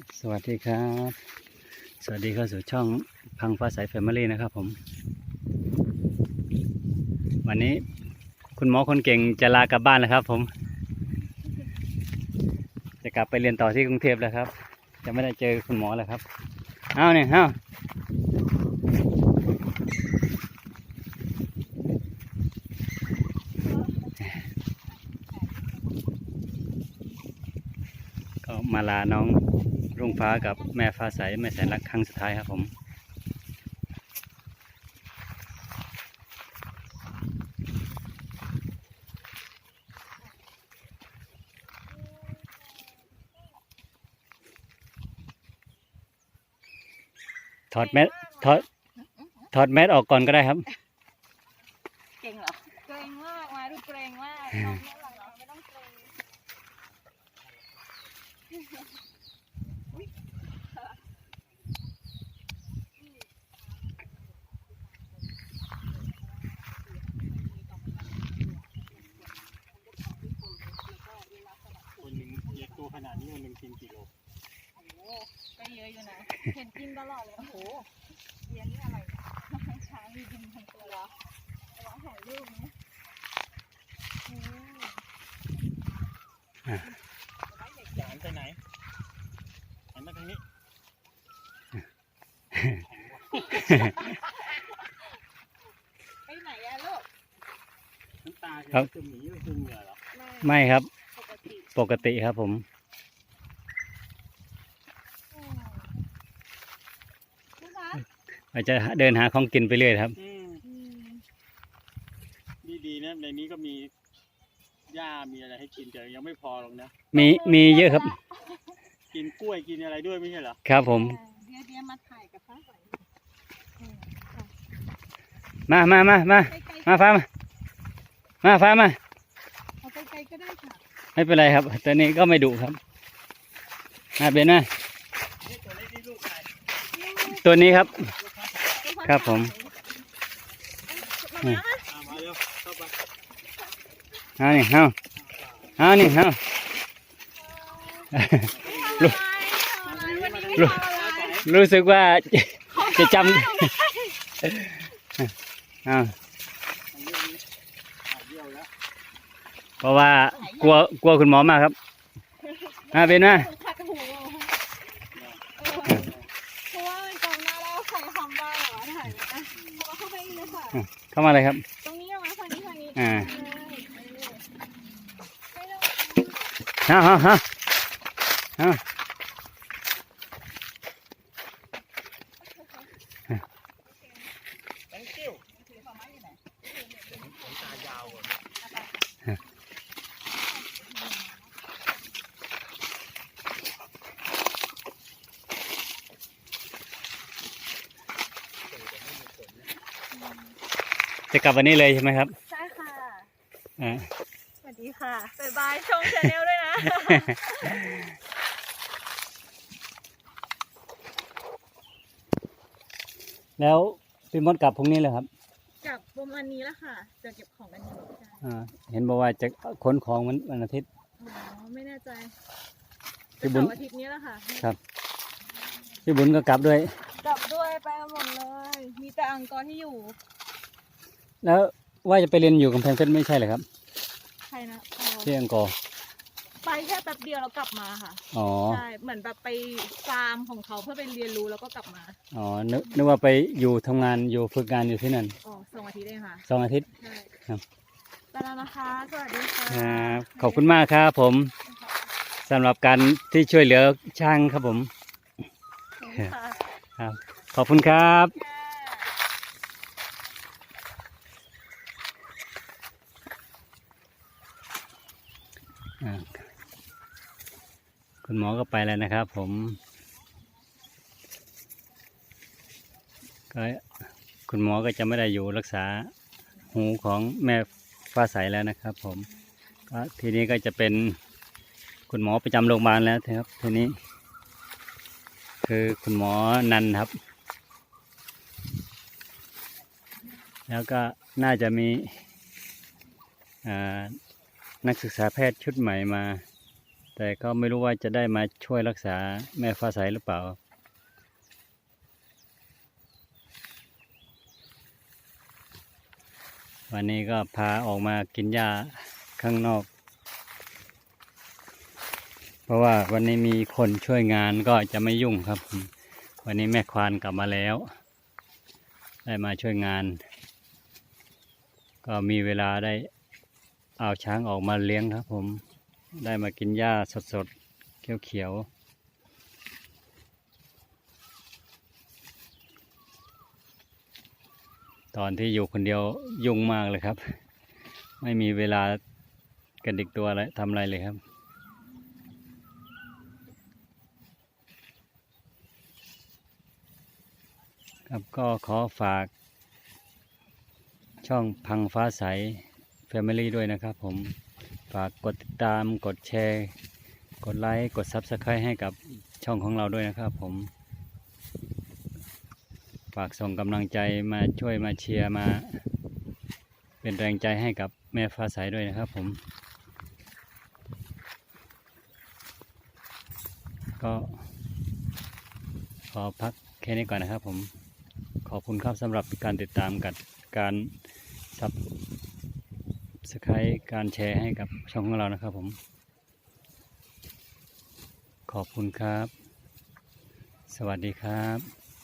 สวัสดีครับ สวัสดีเข้าสู่ช่องพังฟ้าใสแฟมิลี่นะครับผม วันนี้คุณหมอคนเก่งจะลากลับบ้านแล้วครับ ผม จะกลับไปเรียนต่อที่กรุงเทพแล้วครับ จะไม่ได้เจอคุณหมอแล้วครับเอาเนี่ยเอาก็มาลาน้อง รุ่งฟ้ากับแม่ฟ้าใสแม่แสนรักครั้งสุดท้ายครับผม ถอดแมสถอดถอดแมสออกก่อนก็ได้ครับ เก่งเหรอ เกรงมาก มาดูเกรงมากน้องไม่หลังเราไม่ต้องเกรง คนหนึ่งตัวขนาดนี้คนหนึ่ งกินกี่โลโอ้โหก็เยอะอยู่นะ เห็นกินตลอดเลยโอ้โหเลี้ยงนี่อะไรเนี่ยช้างมีกินทั้งตัวระวังถ่ายรูปนะอืมหลานไปไหนหันมาทางนี้ไปไหนอะลูกน้ำตาครับคือหมีหรือคือเหงื่อเหรอไม่ครับ ปกติปกติครับผม อืมนะคะ อาจจะเดินหาของกินไปเรื่อยครับอืมอืมดีดีๆนะในนี้ก็มีหญ้ามีอะไรให้กินแต่ยังไม่พอหรอกนะ มีมีเยอะครับ กินกล้วยกินอะไรด้วยไม่ใช่เหรอครับผม เดี๋ยวเดี๋ยวมาถ่ายกับฟ้าใสอืมค่ะมามามามาใกล้ๆมาฟ้ามามาฟ้ามา เอาไกลๆก็ได้ค่ะไม่เป็นไรครับ ตัวนี้ก็ไม่ดุครับมาเบนมานี่ตัวเล็กนี่ลูกใครตัวนี้ครับ ครับผมมาอ่ามาเร็วเข้าไปเอานี่เอาเอานี่เอาลูกวันนี้ไม่ทำอะไรรู้สึกว่าจะจำเอาอันนี้อ่าเยี่ยวแล้วเพราะว่ากลัวกลัวคุณหมอมากครับมาเบนมา ค่ะ เข้ามาเลยครับ ตรงนี้เอามาฝั่งนี้ฝั่งนี้อ่าไม่ต้องเอาเอาเอาเอา แตงกิ้วตายาวอะ จะกลับวันนี้เลยใช่ไหมครับใช่ค่ะอ่าสวัสดีค่ะบ๊ายบายชมชาแนลด้วยนะแล้วพี่มดกลับพรุ่งนี้เลยครับกลับประมาณนี้แล้วค่ะจะเก็บของกันอยู่ใช่อ่าเห็นบอกว่าจะขนของวันวันอาทิตย์ อ๋อไม่แน่ใจพี่เสาบุญร์อาทิตย์นี้แหละค่ะพี่บุญก็กลับด้วย กลับด้วยไปหมดเลย มีแต่อังกอร์ที่อยู่ แล้วว่าจะไปเรียนอยู่กำแพงเพชรไม่ใช่เหรอครับใครนะอ๋อที่อังกอร์ไปแค่แป๊บเดียวแล้วกลับมาค่ะอ๋อใช่เหมือนแบบไปฟาร์มของเขาเพื่อไปเรียนรู้แล้วก็กลับมาอ๋อนึกนึกว่าไปอยู่ทำงานอยู่ฝึกงานอยู่ที่นั่นอ๋อสองอาทิตย์เองค่ะสองอาทิตย์ ใช่ครับ ไปแล้วนะคะสวัสดีค่ะ ครับขอบคุณมากครับผมสำหรับการที่ช่วยเหลือช่างครับผม ขอบคุณค่ะ ครับ ขอบคุณครับ คุณหมอก็ไปแล้วนะครับ ผมก็คุณหมอก็จะไม่ได้อยู่รักษาหูของแม่ฟ้าใสแล้วนะครับ ผมก็ทีนี้ก็จะเป็นคุณหมอประจำโรงพยาบาลแล้วครับ ทีนี้ คือคุณหมอนันครับ แล้วก็น่าจะมีนักศึกษาแพทย์ชุดใหม่มา แต่ก็ไม่รู้ว่าจะได้มาช่วยรักษาแม่ฟ้าใสหรือเปล่า วันนี้ก็พาออกมากินหญ้าข้างนอก เพราะว่าวันนี้มีคนช่วยงานก็จะไม่ยุ่งครับ วันนี้แม่ควานกลับมาแล้ว ได้มาช่วยงาน ก็มีเวลาได้เอาช้างออกมาเลี้ยงครับผม ได้มากินหญ้าสดๆ เขียวๆตอนที่อยู่คนเดียวยุ่งมากเลยครับ ไม่มีเวลากระดิกตัวอะไรทำอะไรเลยครับ ครับก็ขอฝาก ช่องพังฟ้าใส Family ด้วยนะครับผมฝากกด ตามกดแชร์ กดไลค์กด Subscribe ให้กับช่องของเราด้วยนะครับผม ฝากส่งกำลังใจมาช่วยมาเชียร์มา เป็นแรงใจให้กับแม่ฟ้าใสด้วยนะครับผม ก็ขอพักแค่นี้ก่อนนะครับผม ขอบคุณครับสำหรับการติดตามกับการซับ สไครการแชร์ให้กับช่องของเรานะครับผม ขอบคุณครับ สวัสดีครับ